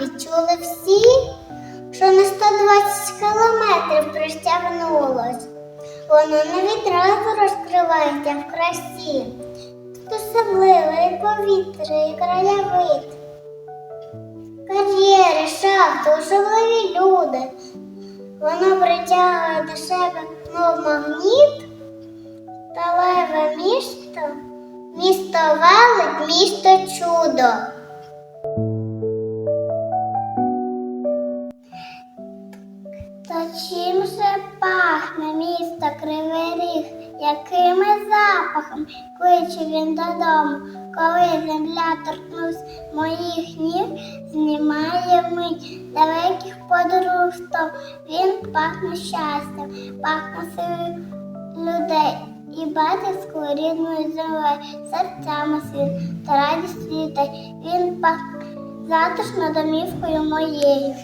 відчули всі, що на 120 кілометрів простягнулось. Воно не відразу розкривається в красі. Тут особливе і повітря, і краєвид. Кар'єри, шахти, особливі люди. Воно притягує до себе мов магніт, сталеве місто, місто велик, місто чудо. Та чим же пахне місто Кривий Ріг, якими запахом кличе він додому, коли земля торкнусь моїх ніг, знімає мить далеких подорожтов. Він пахне щастям, пахне силою людей і батьківською рідною землею, серцями світ та радістю дітей. Він пахне затишно домівкою моєю.